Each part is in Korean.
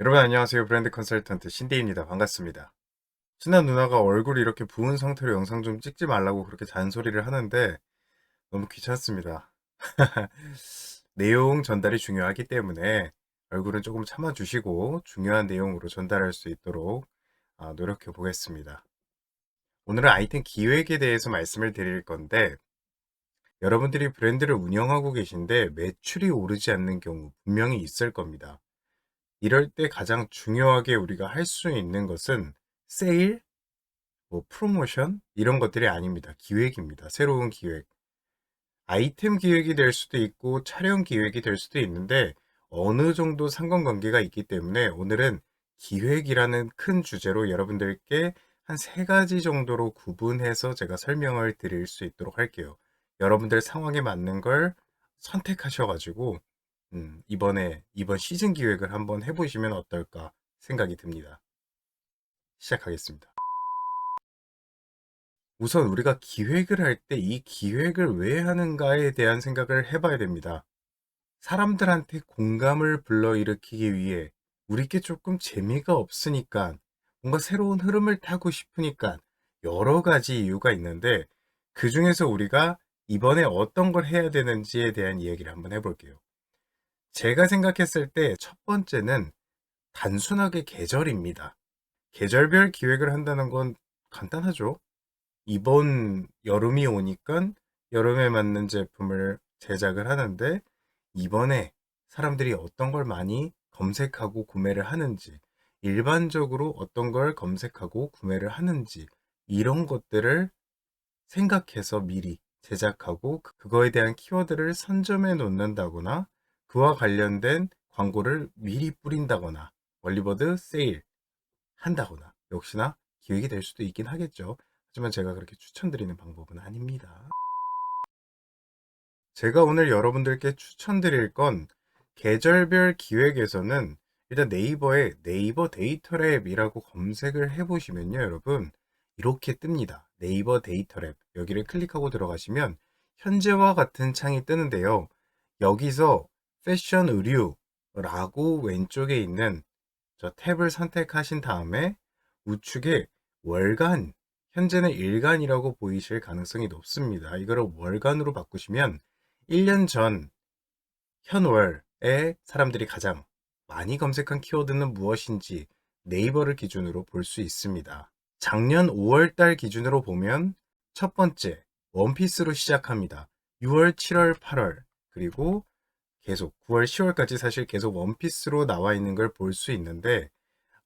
여러분 안녕하세요. 브랜드 컨설턴트 신데입니다. 반갑습니다. 친한 누나가 얼굴이 이렇게 부은 상태로 영상 좀 찍지 말라고 그렇게 잔소리를 하는데 너무 귀찮습니다. 내용 전달이 중요하기 때문에 얼굴은 조금 참아주시고 중요한 내용으로 전달할 수 있도록 아, 노력해 보겠습니다. 오늘은 아이템 기획에 대해서 말씀을 드릴 건데 여러분들이 브랜드를 운영하고 계신데 매출이 오르지 않는 경우 분명히 있을 겁니다. 이럴 때 가장 중요하게 우리가 할 수 있는 것은 세일, 뭐 프로모션 이런 것들이 아닙니다. 기획입니다. 새로운 기획. 아이템 기획이 될 수도 있고 촬영 기획이 될 수도 있는데 어느 정도 상관관계가 있기 때문에 오늘은 기획이라는 큰 주제로 여러분들께 한 세 가지 정도로 구분해서 제가 설명을 드릴 수 있도록 할게요. 여러분들 상황에 맞는 걸 선택하셔가지고 음, 이번에 이번 시즌 기획을 한번 해보시면 어떨까 생각이 듭니다. 시작하겠습니다. 우선 우리가 기획을 할 때 이 기획을 왜 하는가에 대한 생각을 해봐야 됩니다. 사람들한테 공감을 불러일으키기 위해 우리께 조금 재미가 없으니까 뭔가 새로운 흐름을 타고 싶으니까 여러 가지 이유가 있는데 그 중에서 우리가 이번에 어떤 걸 해야 되는지에 대한 이야기를 한번 해볼게요. 제가 생각했을 때 첫 번째는 단순하게 계절입니다. 계절별 기획을 한다는 건 간단하죠. 이번 여름이 오니까 여름에 맞는 제품을 제작을 하는데 이번에 사람들이 어떤 걸 많이 검색하고 구매를 하는지 일반적으로 어떤 걸 검색하고 구매를 하는지 이런 것들을 생각해서 미리 제작하고 그- 그거에 대한 키워드를 선점해 놓는다거나 그와 관련된 광고를 미리 뿌린다거나 원리버드 세일 한다거나 역시나 기획이 될 수도 있긴 하겠죠. 하지만 제가 그렇게 추천드리는 방법은 아닙니다. 제가 오늘 여러분들께 추천드릴 건 계절별 기획에서는 일단 네이버에 네이버 데이터 랩이라고 검색을 해보시면요, 여러분. 이렇게 뜹니다. 네이버 데이터 랩. 여기를 클릭하고 들어가시면 현재와 같은 창이 뜨는데요. 여기서 패션 의류라고 왼쪽에 있는 저 탭을 선택하신 다음에 우측에 월간, 현재는 일간이라고 보이실 가능성이 높습니다. 이거를 월간으로 바꾸시면 1년 전 현월에 사람들이 가장 많이 검색한 키워드는 무엇인지 네이버를 기준으로 볼 수 있습니다. 작년 5월달 기준으로 보면 첫 번째 원피스로 시작합니다. 6월, 7월, 8월 그리고 계속 9월, 10월까지 사실 계속 원피스로 나와 있는 걸 볼 수 있는데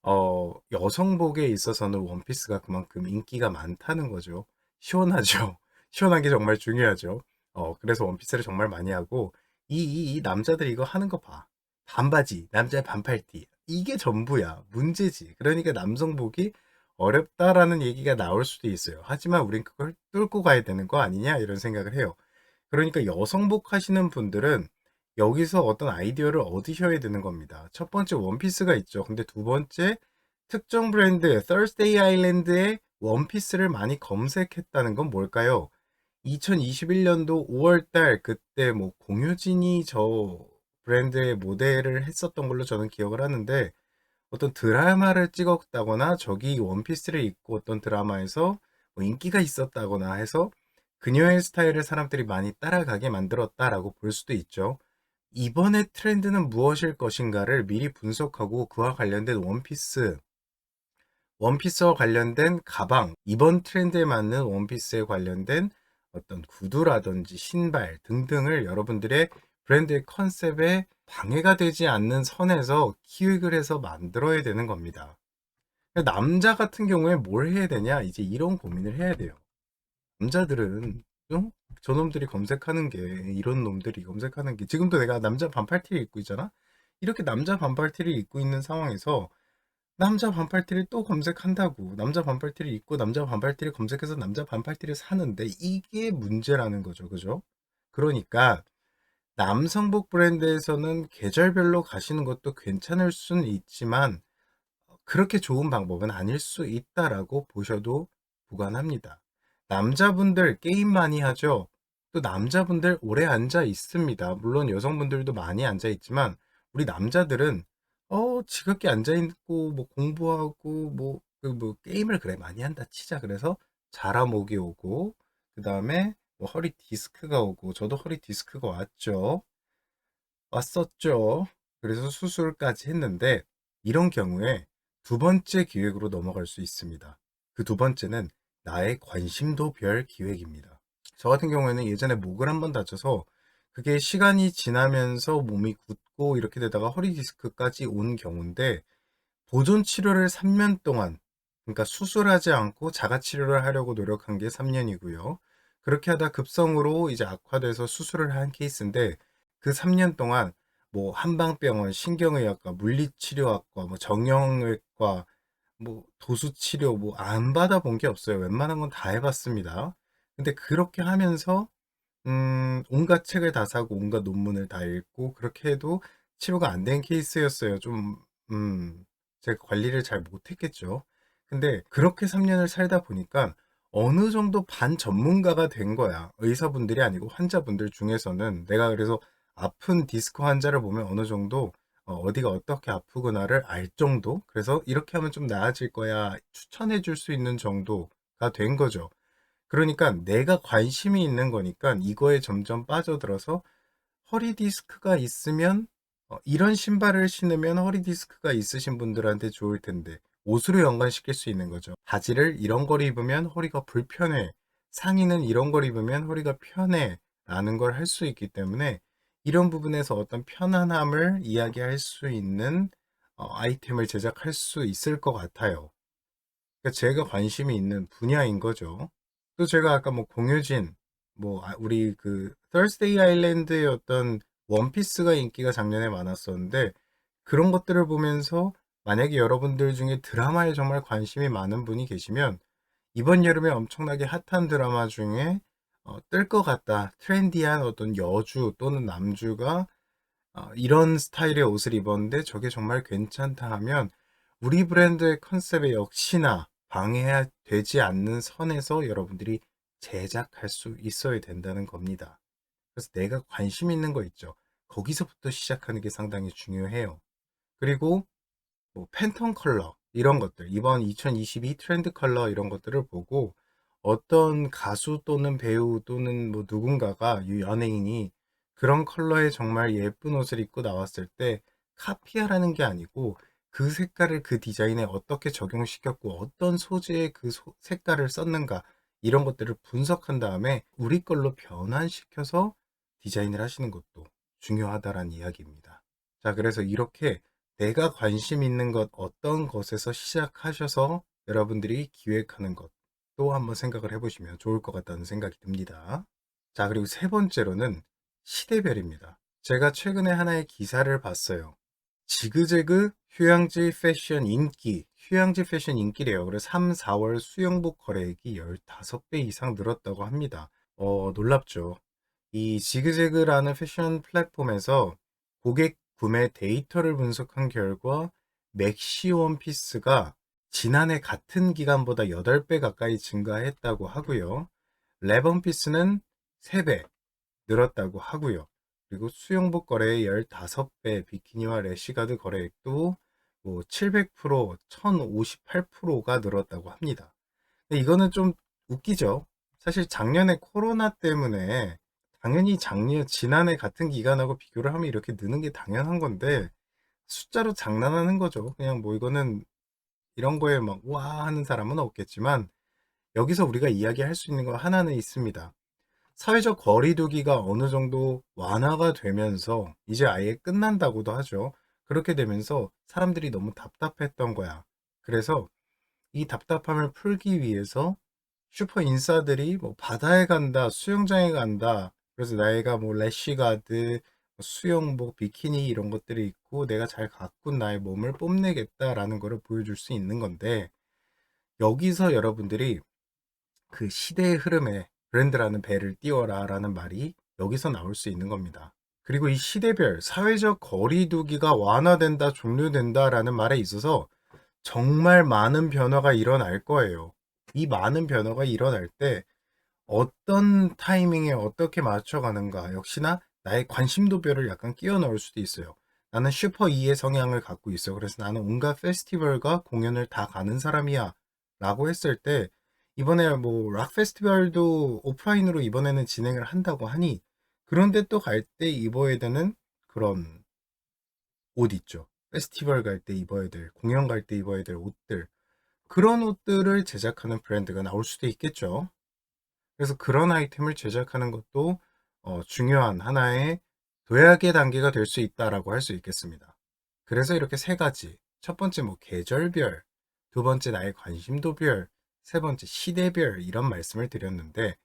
어, 여성복에 있어서는 원피스가 그만큼 인기가 많다는 거죠. 시원하죠. 시원한 게 정말 중요하죠. 어, 그래서 원피스를 정말 많이 하고 이, 이, 이 남자들 이거 하는 거 봐. 반바지, 남자 반팔티. 이게 전부야. 문제지. 그러니까 남성복이 어렵다라는 얘기가 나올 수도 있어요. 하지만 우린 그걸 뚫고 가야 되는 거 아니냐 이런 생각을 해요. 그러니까 여성복 하시는 분들은 여기서 어떤 아이디어를 얻으셔야 되는 겁니다. 첫 번째 원피스가 있죠. 근데 두 번째 특정 브랜드 Thursday Island의 원피스를 많이 검색했다는 건 뭘까요? 2021년도 5월달 그때 뭐 공효진이 저 브랜드의 모델을 했었던 걸로 저는 기억을 하는데 어떤 드라마를 찍었다거나 저기 원피스를 입고 어떤 드라마에서 뭐 인기가 있었다거나 해서 그녀의 스타일을 사람들이 많이 따라가게 만들었다라고 볼 수도 있죠. 이번의 트렌드는 무엇일 것인가를 미리 분석하고 그와 관련된 원피스, 원피스와 관련된 가방, 이번 트렌드에 맞는 원피스에 관련된 어떤 구두라든지 신발 등등을 여러분들의 브랜드의 컨셉에 방해가 되지 않는 선에서 기획을 해서 만들어야 되는 겁니다. 남자 같은 경우에 뭘 해야 되냐? 이제 이런 고민을 해야 돼요. 남자들은 어? 저놈들이 검색하는 게 이런 놈들이 검색하는 게 지금도 내가 남자 반팔 티를 입고 있잖아. 이렇게 남자 반팔 티를 입고 있는 상황에서 남자 반팔 티를 또 검색한다고 남자 반팔 티를 입고 남자 반팔 티를 검색해서 남자 반팔 티를 사는데 이게 문제라는 거죠. 그죠? 그러니까 남성복 브랜드에서는 계절별로 가시는 것도 괜찮을 수는 있지만 그렇게 좋은 방법은 아닐 수 있다라고 보셔도 무관합니다. 남자분들 게임 많이 하죠. 또 남자분들 오래 앉아 있습니다. 물론 여성분들도 많이 앉아 있지만 우리 남자들은 어 지겹게 앉아 있고 뭐 공부하고 뭐그 뭐 게임을 그래 많이 한다 치자. 그래서 자라목이 오고 그 다음에 뭐 허리 디스크가 오고 저도 허리 디스크가 왔죠. 왔었죠. 그래서 수술까지 했는데 이런 경우에 두 번째 기획으로 넘어갈 수 있습니다. 그 두 번째는 나의 관심도 별 기획입니다. 저 같은 경우에는 예전에 목을 한 번 다쳐서 그게 시간이 지나면서 몸이 굳고 이렇게 되다가 허리 디스크까지 온 경우인데 보존 치료를 3년 동안 그러니까 수술하지 않고 자가 치료를 하려고 노력한 게 3년이고요. 그렇게 하다 급성으로 이제 악화돼서 수술을 한 케이스인데 그 3년 동안 뭐 한방병원, 신경의학과, 물리치료학과, 뭐 정형외과, 뭐 도수치료 뭐 안 받아본 게 없어요. 웬만한 건 다 해봤습니다. 근데 그렇게 하면서 음, 온갖 책을 다 사고 온갖 논문을 다 읽고 그렇게 해도 치료가 안 된 케이스였어요. 좀 음, 제가 관리를 잘 못했겠죠. 근데 그렇게 3년을 살다 보니까 어느 정도 반 전문가가 된 거야. 의사분들이 아니고 환자분들 중에서는 내가 그래서 아픈 디스크 환자를 보면 어느 정도 어, 어디가 어떻게 아프구나를 알 정도? 그래서 이렇게 하면 좀 나아질 거야 추천해 줄 수 있는 정도가 된 거죠. 그러니까 내가 관심이 있는 거니까 이거에 점점 빠져들어서 허리 디스크가 있으면 어, 이런 신발을 신으면 허리 디스크가 있으신 분들한테 좋을 텐데 옷으로 연관시킬 수 있는 거죠. 바지를 이런 걸 입으면 허리가 불편해. 상의는 이런 걸 입으면 허리가 편해. 라는 걸 할 수 있기 때문에 이런 부분에서 어떤 편안함을 이야기할 수 있는 어, 아이템을 제작할 수 있을 것 같아요. 그러니까 제가 관심이 있는 분야인 거죠. 또 제가 아까 뭐 공효진, 뭐 아, 우리 그 Thursday 아일랜드의 어떤 원피스가 인기가 작년에 많았었는데 그런 것들을 보면서 만약에 여러분들 중에 드라마에 정말 관심이 많은 분이 계시면 이번 여름에 엄청나게 핫한 드라마 중에 어, 뜰 것 같다. 트렌디한 어떤 여주 또는 남주가 어, 이런 스타일의 옷을 입었는데 저게 정말 괜찮다 하면 우리 브랜드의 컨셉에 역시나 방해되지 않는 선에서 여러분들이 제작할 수 있어야 된다는 겁니다. 그래서 내가 관심 있는 거 있죠. 거기서부터 시작하는 게 상당히 중요해요. 그리고 뭐 팬텀 컬러 이런 것들 이번 2022 트렌드 컬러 이런 것들을 보고 어떤 가수 또는 배우 또는 뭐 누군가가 이 연예인이 그런 컬러의 정말 예쁜 옷을 입고 나왔을 때 카피하라는 게 아니고 그 색깔을 그 디자인에 어떻게 적용시켰고 어떤 소재의 그 소- 색깔을 썼는가 이런 것들을 분석한 다음에 우리 걸로 변환시켜서 디자인을 하시는 것도 중요하다라는 이야기입니다. 자, 그래서 이렇게 내가 관심 있는 것 어떤 것에서 시작하셔서 여러분들이 기획하는 것 또 한번 생각을 해보시면 좋을 것 같다는 생각이 듭니다. 자, 그리고 세 번째로는 시대별입니다. 제가 최근에 하나의 기사를 봤어요. 지그재그 휴양지 패션 인기, 휴양지 패션 인기래요. 그래서 3, 4월 수영복 거래액이 15배 이상 늘었다고 합니다. 어, 놀랍죠. 이 지그재그라는 패션 플랫폼에서 고객 구매 데이터를 분석한 결과 맥시 원피스가 지난해 같은 기간보다 8배 가까이 증가했다고 하고요. 레번피스는 3배 늘었다고 하고요. 그리고 수영복 거래의 15배, 비키니와 래시가드 거래액도 뭐 700%, 1058%가 늘었다고 합니다. 근데 이거는 좀 웃기죠. 사실 작년에 코로나 때문에 당연히 작년, 지난해 같은 기간하고 비교를 하면 이렇게 느는 게 당연한 건데 숫자로 장난하는 거죠. 그냥 뭐 이거는 이런 거에 막 와 하는 사람은 없겠지만 여기서 우리가 이야기할 수 있는 거 하나는 있습니다. 사회적 거리두기가 어느 정도 완화가 되면서 이제 아예 끝난다고도 하죠. 그렇게 되면서 사람들이 너무 답답했던 거야. 그래서 이 답답함을 풀기 위해서 슈퍼 인싸들이 뭐 바다에 간다, 수영장에 간다. 그래서 나이가 뭐 래쉬가드, 수영복, 비키니 이런 것들이 있고 내가 잘 가꾼 나의 몸을 뽐내겠다라는 거를 보여줄 수 있는 건데 여기서 여러분들이 그 시대의 흐름에 브랜드라는 배를 띄워라 라는 말이 여기서 나올 수 있는 겁니다. 그리고 이 시대별 사회적 거리두기가 완화된다, 종료된다 라는 말에 있어서 정말 많은 변화가 일어날 거예요. 이 많은 변화가 일어날 때 어떤 타이밍에 어떻게 맞춰가는가 역시나 나의 관심도별을 약간 끼워 넣을 수도 있어요. 나는 슈퍼 E의 성향을 갖고 있어. 그래서 나는 온갖 페스티벌과 공연을 다 가는 사람이야. 라고 했을 때, 이번에 뭐, 락 페스티벌도 오프라인으로 이번에는 진행을 한다고 하니, 그런데 또 갈 때 입어야 되는 그런 옷 있죠. 페스티벌 갈 때 입어야 될, 공연 갈 때 입어야 될 옷들. 그런 옷들을 제작하는 브랜드가 나올 수도 있겠죠. 그래서 그런 아이템을 제작하는 것도 어, 중요한 하나의 도약의 단계가 될 수 있다라고 할 수 있겠습니다. 그래서 이렇게 세 가지. 첫 번째 뭐 계절별, 두 번째 나의 관심도별, 세 번째 시대별 이런 말씀을 드렸는데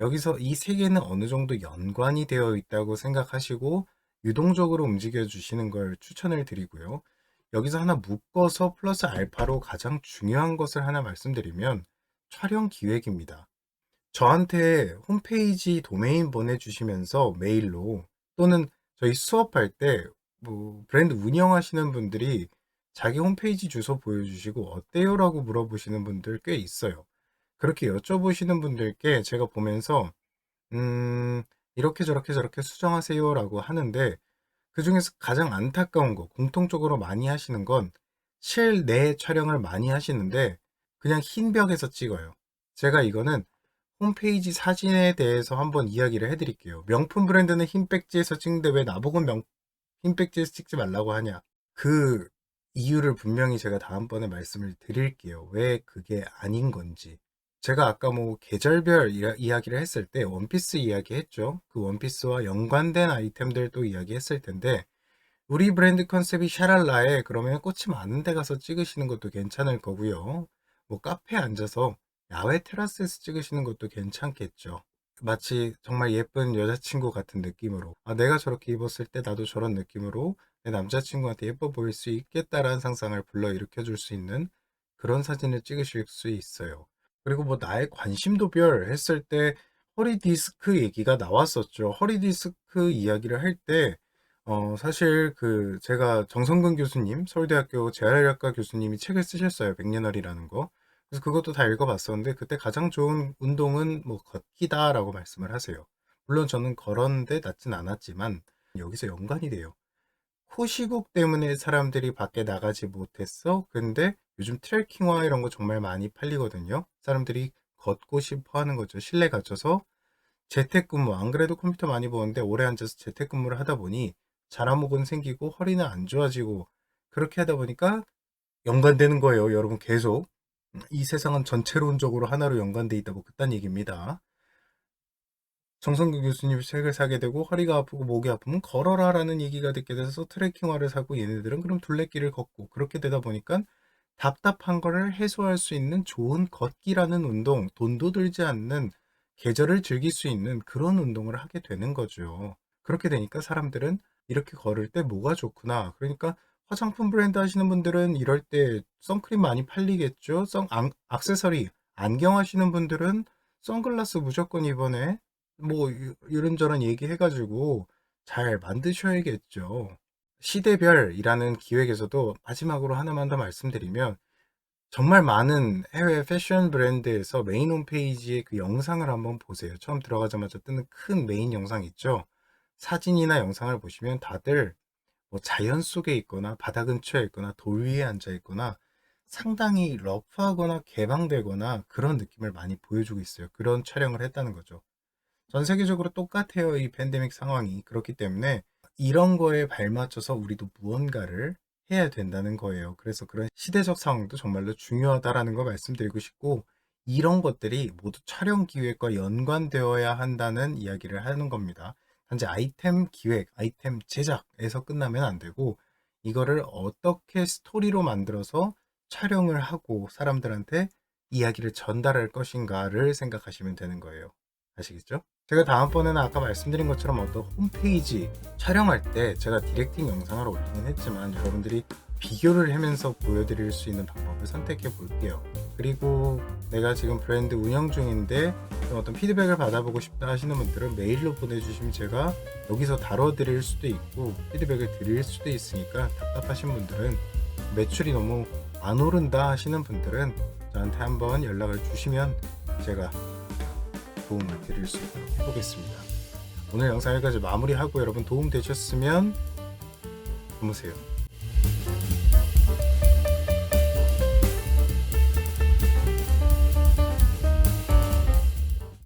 여기서 이 세 개는 어느 정도 연관이 되어 있다고 생각하시고 유동적으로 움직여 주시는 걸 추천을 드리고요. 여기서 하나 묶어서 플러스 알파로 가장 중요한 것을 하나 말씀드리면 촬영 기획입니다. 저한테 홈페이지 도메인 보내주시면서 메일로 또는 저희 수업할 때 뭐 브랜드 운영하시는 분들이 자기 홈페이지 주소 보여주시고 어때요 라고 물어보시는 분들 꽤 있어요. 그렇게 여쭤보시는 분들께 제가 보면서 음 이렇게 저렇게 저렇게 수정하세요 라고 하는데 그 중에서 가장 안타까운 거 공통적으로 많이 하시는 건 실내 촬영을 많이 하시는데 그냥 흰 벽에서 찍어요. 제가 이거는 홈페이지 사진에 대해서 한번 이야기를 해드릴게요. 명품 브랜드는 흰 백지에서 찍는데 왜 나보고 명, 흰 백지에서 찍지 말라고 하냐. 그 이유를 분명히 제가 다음번에 말씀을 드릴게요. 왜 그게 아닌 건지. 제가 아까 뭐 계절별 이야- 이야기를 했을 때 원피스 이야기 했죠. 그 원피스와 연관된 아이템들 도 이야기 했을 텐데 우리 브랜드 컨셉이 샤랄라에 그러면 꽃이 많은 데 가서 찍으시는 것도 괜찮을 거고요. 뭐 카페에 앉아서 야외 테라스에서 찍으시는 것도 괜찮겠죠. 마치 정말 예쁜 여자친구 같은 느낌으로 아 내가 저렇게 입었을 때 나도 저런 느낌으로 내 남자친구한테 예뻐 보일 수 있겠다라는 상상을 불러일으켜 줄 수 있는 그런 사진을 찍으실 수 있어요. 그리고 뭐 나의 관심도별 했을 때 허리 디스크 얘기가 나왔었죠. 허리 디스크 이야기를 할때 어, 사실 그 제가 정성근 교수님, 서울대학교 재활학과 교수님이 책을 쓰셨어요. 백년월이라는 거. 그래서 그것도 다 읽어봤었는데 그때 가장 좋은 운동은 뭐 걷기다라고 말씀을 하세요. 물론 저는 걸었는데 낫진 않았지만 여기서 연관이 돼요. 코시국 때문에 사람들이 밖에 나가지 못했어. 근데 요즘 트레킹화 이런 거 정말 많이 팔리거든요. 사람들이 걷고 싶어 하는 거죠. 실내 갇혀서 재택근무, 안 그래도 컴퓨터 많이 보는데 오래 앉아서 재택근무를 하다 보니 자라목은 생기고 허리는 안 좋아지고 그렇게 하다 보니까 연관되는 거예요. 여러분 계속. 이 세상은 전체론적으로 하나로 연관돼 있다고 그딴 얘기입니다. 정성규 교수님 책을 사게 되고 허리가 아프고 목이 아프면 걸어라라는 얘기가 듣게 돼서 트레킹화를 사고 얘네들은 그럼 둘레길을 걷고 그렇게 되다 보니까 답답한 거를 해소할 수 있는 좋은 걷기라는 운동, 돈도 들지 않는 계절을 즐길 수 있는 그런 운동을 하게 되는 거죠. 그렇게 되니까 사람들은 이렇게 걸을 때 뭐가 좋구나. 그러니까 화장품 브랜드 하시는 분들은 이럴 때 선크림 많이 팔리겠죠. 선 안, 액세서리 안경 하시는 분들은 선글라스 무조건 이번에 뭐 이- 이런저런 얘기해가지고 잘 만드셔야겠죠. 시대별이라는 기획에서도 마지막으로 하나만 더 말씀드리면 정말 많은 해외 패션 브랜드에서 메인 홈페이지에 그 영상을 한번 보세요. 처음 들어가자마자 뜨는 큰 메인 영상 있죠. 사진이나 영상을 보시면 다들 뭐 자연 속에 있거나 바다 근처에 있거나 돌 위에 앉아 있거나 상당히 러프하거나 개방되거나 그런 느낌을 많이 보여주고 있어요. 그런 촬영을 했다는 거죠. 전 세계적으로 똑같아요. 이 팬데믹 상황이. 그렇기 때문에 이런 거에 발맞춰서 우리도 무언가를 해야 된다는 거예요. 그래서 그런 시대적 상황도 정말로 중요하다라는 거 말씀드리고 싶고 이런 것들이 모두 촬영 기획과 연관되어야 한다는 이야기를 하는 겁니다. 단지 아이템 기획, 아이템 제작에서 끝나면 안 되고 이거를 어떻게 스토리로 만들어서 촬영을 하고 사람들한테 이야기를 전달할 것인가를 생각하시면 되는 거예요. 아시겠죠? 제가 다음번에는 아까 말씀드린 것처럼 어떤 홈페이지 촬영할 때 제가 디렉팅 영상을 올리긴 했지만 여러분들이 비교를 하면서 보여드릴 수 있는 방법을 선택해 볼게요. 그리고 내가 지금 브랜드 운영 중인데 어떤 피드백을 받아보고 싶다 하시는 분들은 메일로 보내주시면 제가 여기서 다뤄드릴 수도 있고 피드백을 드릴 수도 있으니까 답답하신 분들은 매출이 너무 안 오른다 하시는 분들은 저한테 한번 연락을 주시면 제가 도움을 드릴 수 있도록 해보겠습니다. 오늘 영상 여기까지 마무리하고 여러분 도움 되셨으면 주무세요.